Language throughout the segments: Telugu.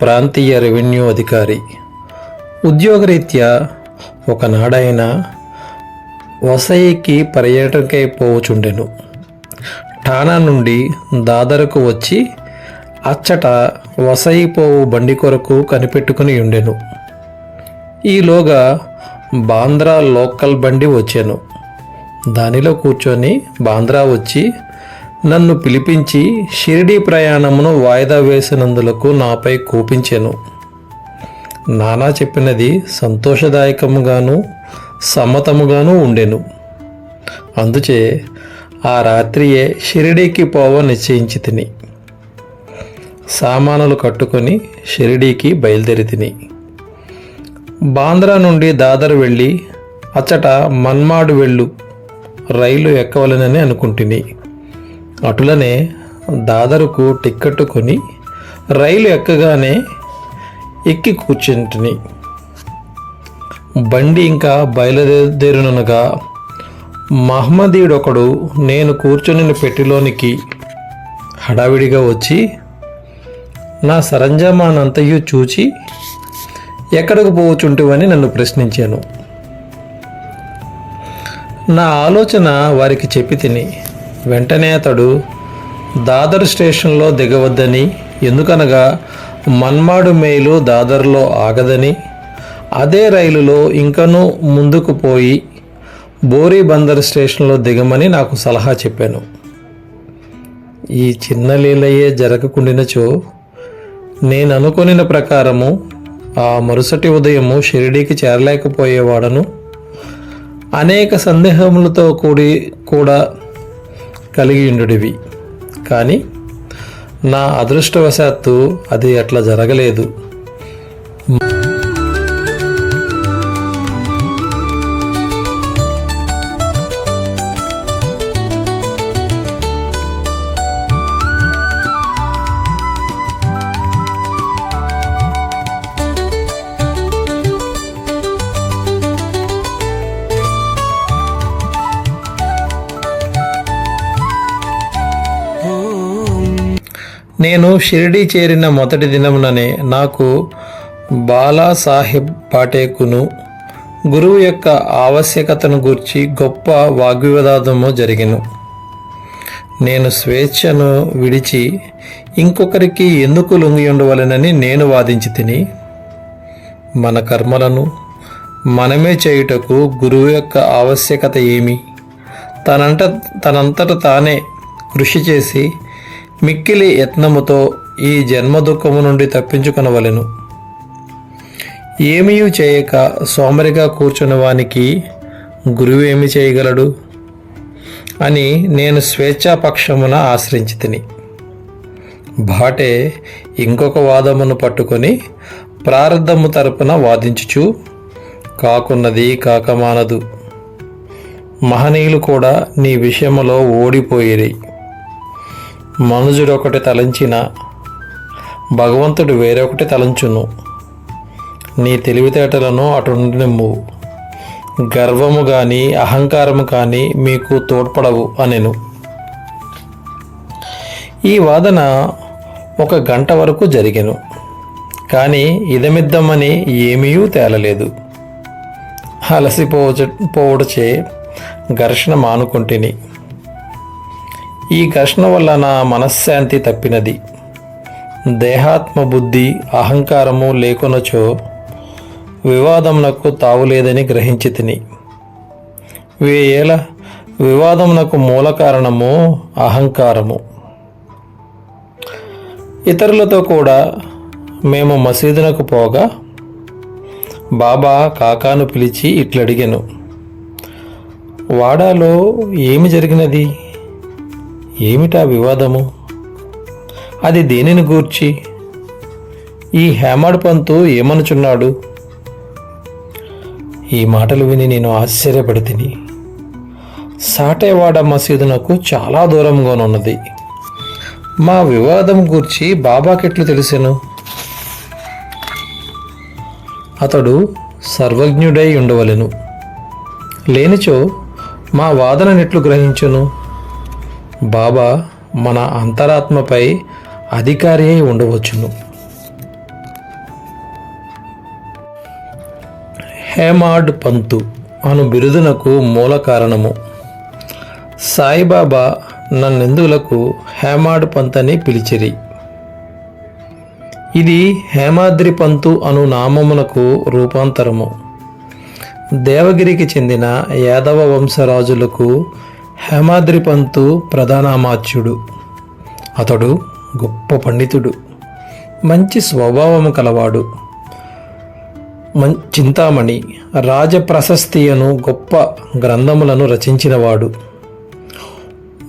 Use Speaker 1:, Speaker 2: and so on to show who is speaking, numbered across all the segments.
Speaker 1: ప్రాంతీయ రెవెన్యూ అధికారి. ఉద్యోగరీత్యా ఒకనాడైన వసయికి పర్యటనకై పోవచుండెను. ఠానా నుండి దాదరకు వచ్చి అచ్చట వసయి పోవు బండి కొరకు కనిపెట్టుకుని ఉండెను. ఈలోగా బాంద్రా లోకల్ బండి వచ్చాను. దానిలో కూర్చొని బాంద్రా వచ్చి నన్ను పిలిపించి షిరిడీ ప్రయాణమును వాయిదా వేసినందులకు నాపై కోపించెను. నానా చెప్పినది సంతోషదాయకముగాను సమ్మతముగాను ఉండెను. అందుచే ఆ రాత్రియే షిరిడీకి పోవ నిశ్చయించి తిని. సామానులు కట్టుకొని షిరిడీకి బయలుదేరి తిని. బాంద్రా నుండి దాదర్ వెళ్ళి అచ్చట మన్మాడు వెళ్ళు రైలు ఎక్కవలనని అనుకుంటుని. అటులనే దాదరుకు టిక్కెట్టు కొని రైలు ఎక్కగానే ఎక్కి కూర్చుంటుని. బండి ఇంకా బయలుదేరునగా మహమ్మదీయుడొకడు నేను కూర్చుని పెట్టిలోనికి హడావిడిగా వచ్చి నా సరంజామానంతయు చూచి ఎక్కడికి పోవచ్చుంటివని నన్ను ప్రశ్నించాను. నా ఆలోచన వారికి చెప్పి తిని వెంటనే అతడు దాదర్ స్టేషన్లో దిగవద్దని ఎందుకనగా మన్మాడు మెయిలు దాదర్లో ఆగదని అదే రైలులో ఇంకనూ ముందుకు పోయి బోరీ బందర్ స్టేషన్లో దిగమని నాకు సలహా చెప్పాను. ఈ చిన్న లీలయే జరగకుండినచో నేను అనుకొనిన ప్రకారము ఆ మరుసటి ఉదయము షిరిడీకి చేరలేకపోయేవాడను. అనేక సందేహములతో కూడి కూడా కలిగిండుడివి కానీ నా అదృష్టవశాత్తు అది అట్లా జరగలేదు. నేను షిరిడీ చేరిన మొదటి దినముననే నాకు బాలాసాహెబ్ పాటేకును గురువు యొక్క ఆవశ్యకతను గూర్చి గొప్ప వాగ్వివాదము జరిగిను. నేను స్వేచ్ఛను విడిచి ఇంకొకరికి ఎందుకు లొంగి ఉండవలెనని నేను వాదించి తిని మన కర్మలను మనమే చేయుటకు గురువు యొక్క ఆవశ్యకత ఏమి? తనంట తనంతట తానే కృషి చేసి మిక్కిలి యత్నముతో ఈ జన్మ దుఃఖము నుండి తప్పించుకొనవలెను. ఏమీ చేయక సోమరిగా కూర్చుని వానికి గురువు ఏమి చేయగలడు? అని నేను స్వేచ్ఛాపక్షమున ఆశ్రయించి తిని భాటే ఇంకొక వాదమును పట్టుకొని ప్రారంధము తరపున వాదించుచు కాకున్నది కాకమానదు. మహనీయులు కూడా నీ విషయములో ఓడిపోయిరి. మనుజుడొకటి తలంచిన భగవంతుడు వేరొకటి తలంచును. నీ తెలివితేటలను అటు నిమ్ము. గర్వము కానీ అహంకారము కానీ మీకు తోడ్పడవు అనెను. ఈ వాదన ఒక గంట వరకు జరిగెను. కానీ ఇదమిద్దమని ఏమీ తేలలేదు. అలసిపోవచ పోవడచే ఘర్షణ మానుకుంటుని. ఈ ఘర్షణ వల్ల నా మనశ్శాంతి తప్పినది. దేహాత్మ బుద్ధి అహంకారము లేకునచో వివాదమునకు తావులేదని గ్రహించి తిని. వేయేల వివాదమునకు మూల కారణము అహంకారము. ఇతరులతో కూడా మేము మసీదునకు పోగా బాబా కాకాను పిలిచి ఇట్లడిగాను. వాడాలో ఏమి జరిగినది? ఏమిటా వివాదము? అది దేనిని గూర్చి? ఈ హేమాడ్ పంతు ఏమనుచున్నాడు? ఈ మాటలు విని నేను ఆశ్చర్యపడితిని. సాటేవాడ మసీదునకు చాలా దూరంగానున్నది. మా వివాదం గూర్చి బాబాకెట్లు తెలిసెను? అతడు సర్వజ్ఞుడై ఉండవలెను. లేనిచో మా వాదననెట్లు గ్రహించును? బాబా మన అంతరాత్మపై అధికారి అయి ఉండవచ్చును. హేమాడ్ పంతు అను బిరుదునకు మూల కారణము. సాయిబాబా నన్నెందులకు హేమాడ్ పంత్ అని పిలిచిరి? ఇది హేమాద్రి పంతు అను నామమునకు రూపాంతరము. దేవగిరికి చెందిన యాదవ వంశరాజులకు హేమాద్రి పంతు ప్రధానామాత్యుడు అతడు గొప్ప పండితుడు. మంచి స్వభావము కలవాడు. మం చింతామణి రాజప్రశస్తియను గొప్ప గ్రంథములను రచించినవాడు.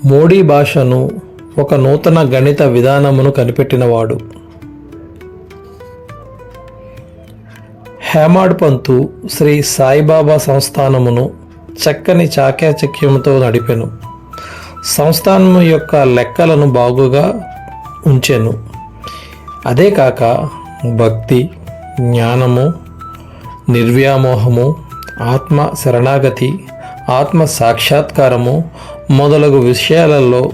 Speaker 1: మోడీ భాషను ఒక నూతన గణిత విధానమును కనిపెట్టినవాడు. హేమాడ్ పంతు శ్రీ సాయిబాబా సంస్థానమును చక్కని చాకచక్యంతో నడిపెను. సంస్థానము యొక్క లెక్కలను బాగుగా ఉంచెను. అదే కాక భక్తి జ్ఞానము నిర్వ్యామోహము ఆత్మ శరణాగతి ఆత్మ సాక్షాత్కారము మొదలగు విషయాలలో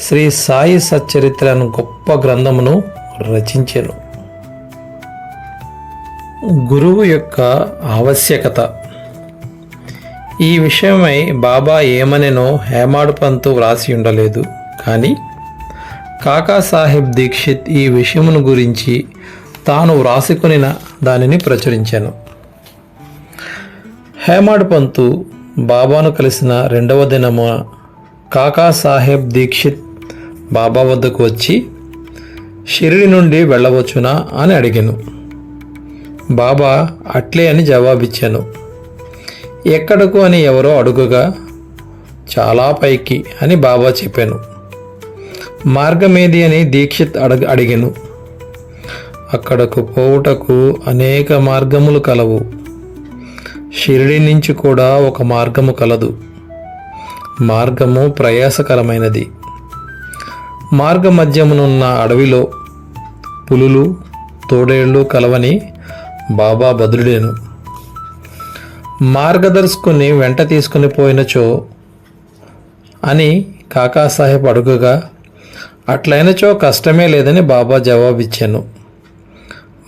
Speaker 1: శ్రీ సాయి సచ్చరిత్రను గొప్ప గ్రంథమును రచించెను. గురువు యొక్క ఆవశ్యకత ఈ విషయమై బాబా ఏమనెనో హేమాడ్ పంతు వ్రాసి ఉండలేదు కానీ కాకాసాహెబ్ దీక్షిత్ ఈ విషయమును గురించి తాను వ్రాసుకునిన దానిని ప్రచురించాను. హేమాడ్ పంతు బాబాను కలిసిన రెండవ దినము కాకాసాహెబ్ దీక్షిత్ బాబా వద్దకు వచ్చి షిరిడి నుండి వెళ్ళవచ్చునా? అని అడిగాను. బాబా అట్లే అని జవాబిచ్చాను. ఎక్కడకు అని ఎవరో అడుగగా చాలా పైకి అని బాబా చెప్పాను. మార్గమేది అని దీక్షిత్ అడగ అడిగాను. అక్కడకు పోవుటకు అనేక మార్గములు కలవు. షిరిడి నుంచి కూడా ఒక మార్గము కలదు. మార్గము ప్రయాసకరమైనది. మార్గ మధ్యమునున్న అడవిలో పులులు తోడేళ్ళు కలవని బాబా బదులుడేను. మార్గదర్శకుని వెంట తీసుకుని పోయినచో అని కాకాసాహెబ్ అడుగగా అట్లయినచో కష్టమే లేదని బాబా జవాబిచ్చాను.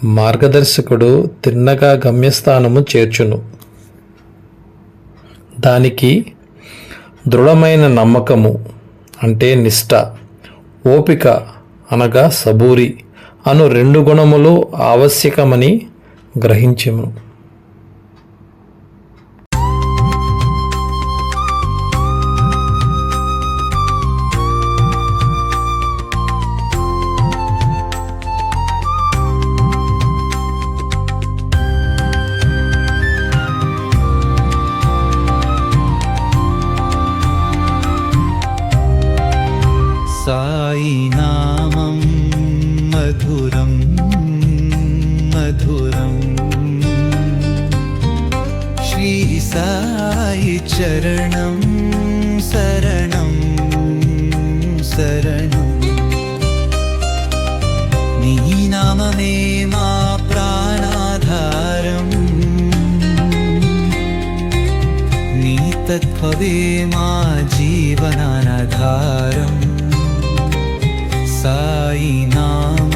Speaker 1: మార్గదర్శకుడు తిన్నగా గమ్యస్థానము చేర్చును. దానికి దృఢమైన నమ్మకము అంటే నిష్ట ఓపిక అనగా సబూరి అను రెండు గుణములు ఆవశ్యకమని గ్రహించము
Speaker 2: मे मा प्राणाधारम् नीतभवे मा जीवनानाधारम् सायिनाम्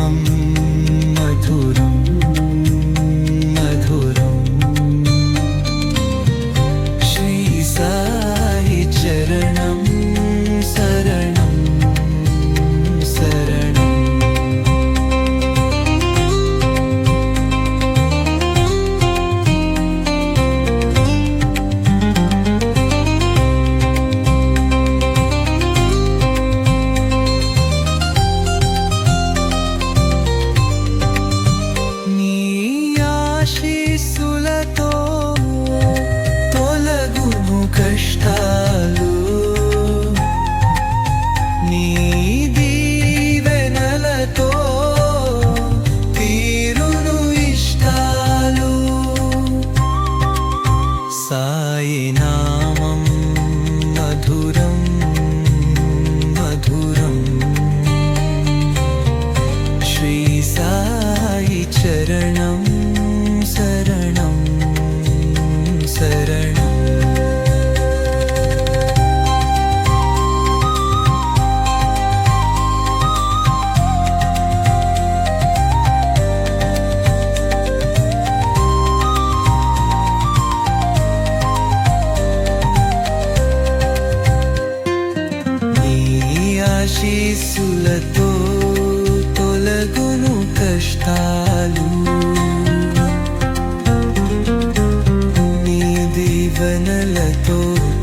Speaker 2: దీవెనలతో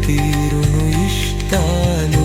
Speaker 2: తీరును ఇష్టాలు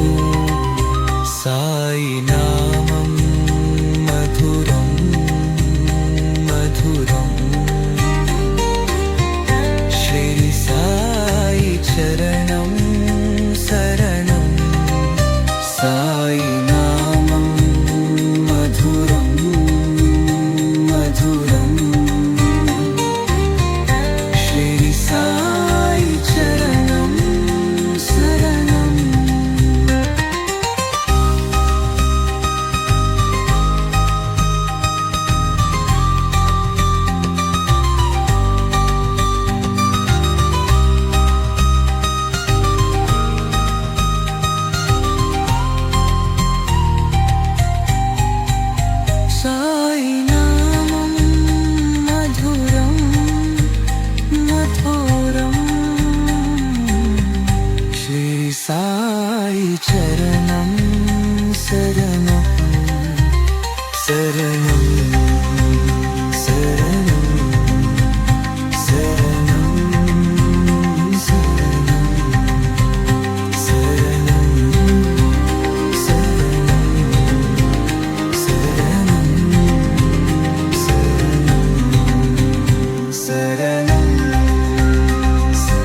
Speaker 2: ശരണം